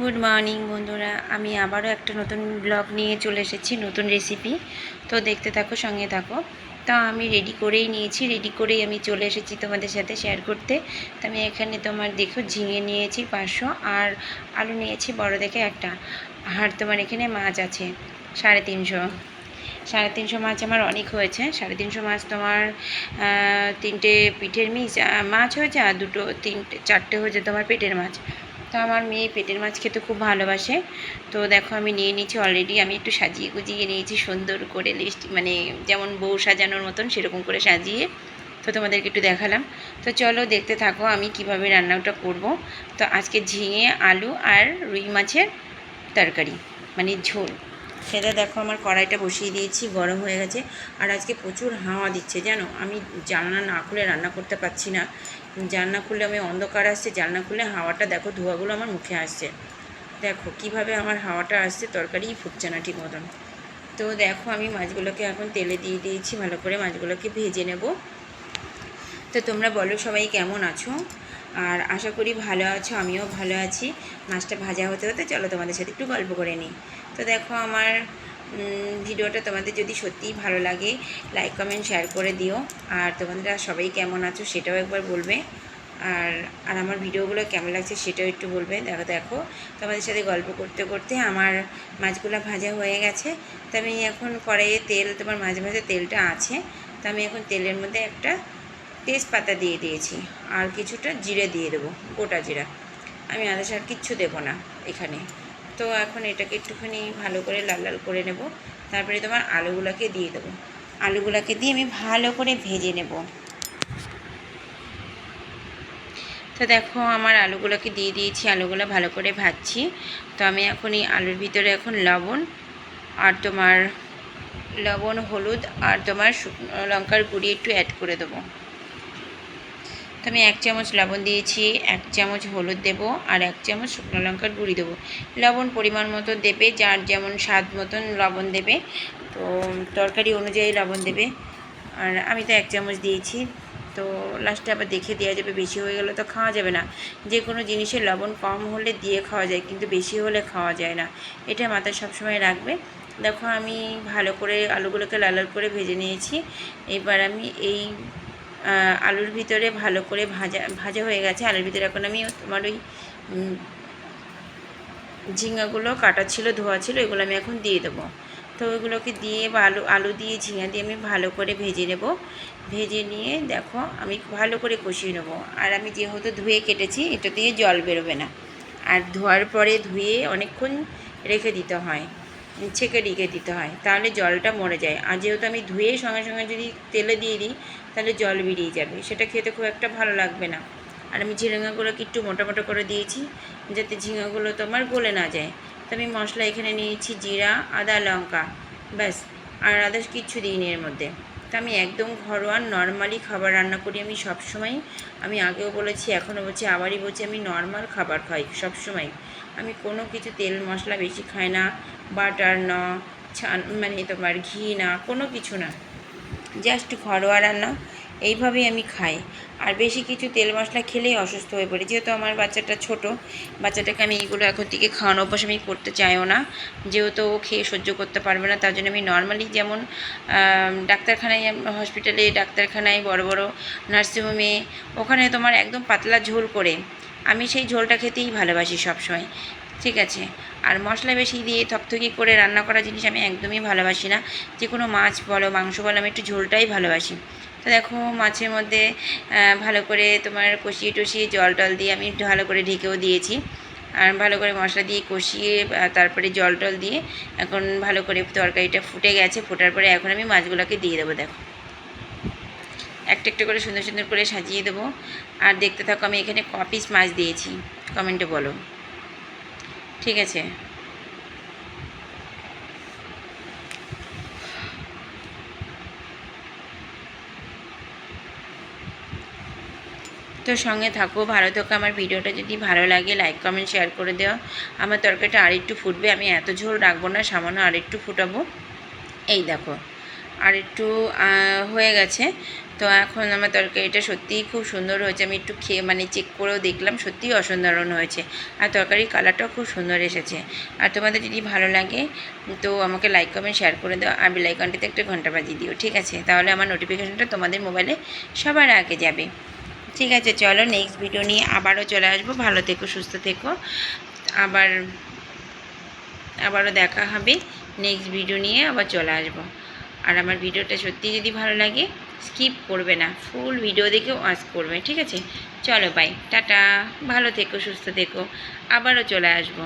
Good morning বন্ধুরা। আমি আবারও একটা নতুন ব্লগ নিয়ে চলে এসেছি নতুন রেসিপি তো দেখতে থাকো সঙ্গে থাকো। তা আমি রেডি করেই নিয়েছি রেডি করেই আমি চলে এসেছি তোমাদের সাথে শেয়ার করতে। তো আমি এখানে তোমার দেখো ঝিঙে নিয়েছি পাঁচশো আর আলু নিয়েছি বড় দেখে একটা। আর তোমার এখানে মাছ আছে সাড়ে তিনশো। সাড়ে তিনশো মাছ আমার অনেক হয়েছে। সাড়ে তিনশো মাছ তোমার তিনটে পিঠের আহ, মাছ হয়েছে আর দুটো তিনটে চারটে হয়েছে তোমার পেটের মাছ। তো আমার মেয়ে পেটের মাছ খেতে খুব ভালোবাসে। তো দেখো আমি নিয়ে নিয়েছি অলরেডি আমি একটু সাজিয়ে গুজিয়ে নিয়েছি সুন্দর করে লিস্ট মানে যেমন বউ সাজানোর মতন সেরকম করে সাজিয়ে। তো তোমাদেরকে একটু দেখালাম। তো চলো দেখতে থাকো আমি কীভাবে রান্নাটা করব। তো আজকে ঝিঙে, আলু আর রুই মাছের তরকারি মানে ঝোল। সেটা দেখো আমার কড়াইটা বসিয়ে দিয়েছি, গরম হয়ে গেছে। আর আজকে প্রচুর হাওয়া দিচ্ছে, জানো? আমি জানলা না খুলে রান্না করতে পারছি না। জানলা খুলে আমি অন্ধকার আসছে, জানলা খুলে হাওয়াটা দেখো, ধোঁয়াগুলো আমার মুখে আসছে। দেখো কীভাবে আমার হাওয়াটা আসছে তরকারিই ফুটছে না ঠিক মতন। তো দেখো আমি মাছগুলোকে এখন তেলে দিয়ে দিয়েছি, ভালো করে মাছগুলোকে ভেজে নেব। তো তোমরা বলো সবাই কেমন আছো? আর আশা করি ভালো আছো, আমিও ভালো আছি। মাছটা ভাজা হতে হতে চলো তোমাদের সাথে একটু গল্প করে নিই। তো দেখো আমার ভিডিওটা তোমাদের যদি সত্যিই ভালো লাগে লাইক কমেন্ট শেয়ার করে দিও। আর তোমাদের সবাই কেমন আছো সেটাও একবার বলবে। আর আর আমার ভিডিওগুলো কেমন লাগছে সেটাও একটু বলবে। দেখো দেখো, তোমাদের সাথে গল্প করতে করতে আমার মাছগুলো ভাজা হয়ে গেছে। তো আমি এখন কড়াইয়ে তেল, তোমার মাঝে মাঝে তেলটা আছে। তো আমি এখন তেলের মধ্যে একটা তেজপাতা দিয়ে দিয়েছি। আর কিছুটা জিরে দিয়ে দেবো, গোটা জিরা। আমি আদা সার কিচ্ছু দেবো না এখানে। তো এখন এটাকে একটুখানি ভালো করে লাল লাল করে নেব। তারপরে তোমার আলুগুলোকে দিয়ে দেবো। আলুগুলোকে দিয়ে আমি ভালো করে ভেজে নেব। তো দেখো, আমার আলুগুলোকে দিয়ে দিয়েছি, আলুগুলো ভালো করে ভাজছি। তো আমি এখন এই আলুর ভিতরে এখন লবণ আর তোমার লবণ, হলুদ আর তোমার শুকনো লঙ্কার গুঁড়ি একটু অ্যাড করে দেবো। তো আমি এক চামচ লবণ দিয়েছি, এক চামচ হলুদ দেবো আর এক চামচ শুকনো লঙ্কার গুঁড়ি দেবো। লবণ পরিমাণ মতো দেবে, যার যেমন স্বাদ মতন লবণ দেবে। তো তরকারি অনুযায়ী লবণ দেবে। আর আমি তো এক চামচ দিয়েছি, তো লাস্টে আবার দেখে দেওয়া যাবে, বেশি হয়ে গেলে তো খাওয়া যাবে না। যে কোনো জিনিসের লবণ কম হলে দিয়ে খাওয়া যায়, কিন্তু বেশি হলে খাওয়া যায় না। এটা মাথায় সবসময় রাখবে। দেখো আমি ভালো করে আলুগুলোকে লাল করে ভেজে নিয়েছি। এবার আমি এই আলুর ভিতরে ভালো করে ভাজা ভাজা হয়ে গেছে। আলুর ভিতরে এখন আমি তোমার ওই উম, ঝিঙ্গাগুলো কাটা ছিল ধোয়া ছিল এগুলো আমি এখন দিয়ে দেবো। তো ওইগুলোকে দিয়ে বা আলু আলু দিয়ে ঝিঙা দিয়ে আমি ভালো করে ভেজে নেব। ভেজে নিয়ে দেখো আমি ভালো করে কষিয়ে নেব। আর আমি যেহেতু ধুয়ে কেটেছি এটা দিয়ে জল বেরোবে না। আর ধোয়ার পরে ধুয়ে অনেকক্ষণ রেখে দিতে হয়। ছেঁকে রেখে দিতে হয়, তাহলে জলটা মরে যায়। আর যেহেতু আমি ধুয়ে সঙ্গে সঙ্গে যদি তেলে দিয়ে দিই, তাহলে জল বেরিয়ে যাবে। সেটা খেতে খুব একটা ভালো লাগবে না। আর আমি ঝিঙাগুলোকে একটু মোটা মোটা করে দিয়েছি, যাতে ঝিঙাগুলো তোমার গলে না যায়। তো আমি মশলা এখানে নিয়েছি জিরা, আদা, লঙ্কা, ব্যাস। আর আদার্স কিচ্ছু দিইনি এর মধ্যে। তো আমি একদম ঘরোয়া নর্মালি খাবার রান্না করি আমি সবসময়। আমি আগেও বলেছি, এখনও বলছি, আবারই বলছি, আমি নর্মাল খাবার খাই সব সময় আমি কোনো কিছু তেল মশলা বেশি খাই না বাটার না, ছান মানে তোমার ঘি না, কোনো কিছু না। জাস্ট ঘরোয়া রান্না। এইভাবেই আমি খাই। আর বেশি কিছু তেল মশলা খেলেই অসুস্থ হয়ে পড়ি। যেহেতু আমার বাচ্চাটা ছোট, বাচ্চাটাকে আমি এইগুলো এখন থেকে খাওয়ানো অভ্যাস আমি করতে চাইও না। যেহেতু ও খেয়ে সহ্য করতে পারবে না, তার জন্য আমি নর্মালি যেমন ডাক্তারখানায় হসপিটালে ডাক্তারখানায় বড় বড় নার্সিংহোমে ওখানে তোমার একদম পাতলা ঝোল করে আমি সেই ঝোলটা খেতেই ভালোবাসি সবসময়। ঠিক আছে? আর মশলা বেশি দিয়ে থকথকি করে রান্না করা জিনিস আমি একদমই ভালোবাসি না। যে কোনো মাছ বলো, মাংস বলো, আমি একটু ঝোলটাই ভালোবাসি। তো দেখো মাছের মধ্যে ভালো করে তোমার কষিয়ে টষিয়ে জল টল দিয়ে আমি ভালো করে ঢেকেও দিয়েছি। আর ভালো করে মশলা দিয়ে কষিয়ে তারপরে জল টল দিয়ে এখন ভালো করে তরকারিটা ফুটে গেছে, ফোটার পরে এখন আমি মাছগুলোকে দিয়ে দেবো, দেখো। একটা একটা করে সুন্দর সুন্দর করে সাজিয়ে দেবো। আর দেখতে থাকো আমি এখানে ক পিস মাছ দিয়েছি কমেন্টে বলো। ঠিক আছে? তো সঙ্গে থাকো, ভালো থাকো। আমার ভিডিওটা যদি ভালো লাগে লাইক কমেন্ট শেয়ার করে দেওয়া আমার তরকারিটা আরেকটু ফুটবে, আমি এত ঝোল রাখব না, সামান্য আরেকটু ফুটাবো। এই দেখো আর একটু হয়ে গেছে। তো এখন আমার তরকারিটা সত্যিই খুব সুন্দর হয়েছে। আমি একটু খেয়ে মানে চেক করেও দেখলাম, সত্যিই অসাধারণ হয়েছে। আর তরকারির কালারটাও খুব সুন্দর এসেছে। আর তোমাদের যদি ভালো লাগে, তো আমাকে লাইক কমেন্ট শেয়ার করে দাও। আর বেল আইকনটিতে একটা ঘণ্টা বাজিয়ে দিও, ঠিক আছে? তাহলে আমার নোটিফিকেশনটা তোমাদের মোবাইলে সবার আগে যাবে। ঠিক আছে, চলো নেক্সট ভিডিও নিয়ে আবারও চলে আসব। ভালো থেকো, সুস্থ থেকো। আবার, আবারও দেখা হবে। নেক্সট ভিডিও নিয়ে আবার চলে আসব। আর আমার ভিডিওটা সত্যি যদি ভালো লাগে স্কিপ করবে না। ফুল ভিডিও দেখে ওয়াচ করবে, ঠিক আছে? চলো বাই টাটা। ভালো থেকো, সুস্থ থেকো। আবারও চলে আসব।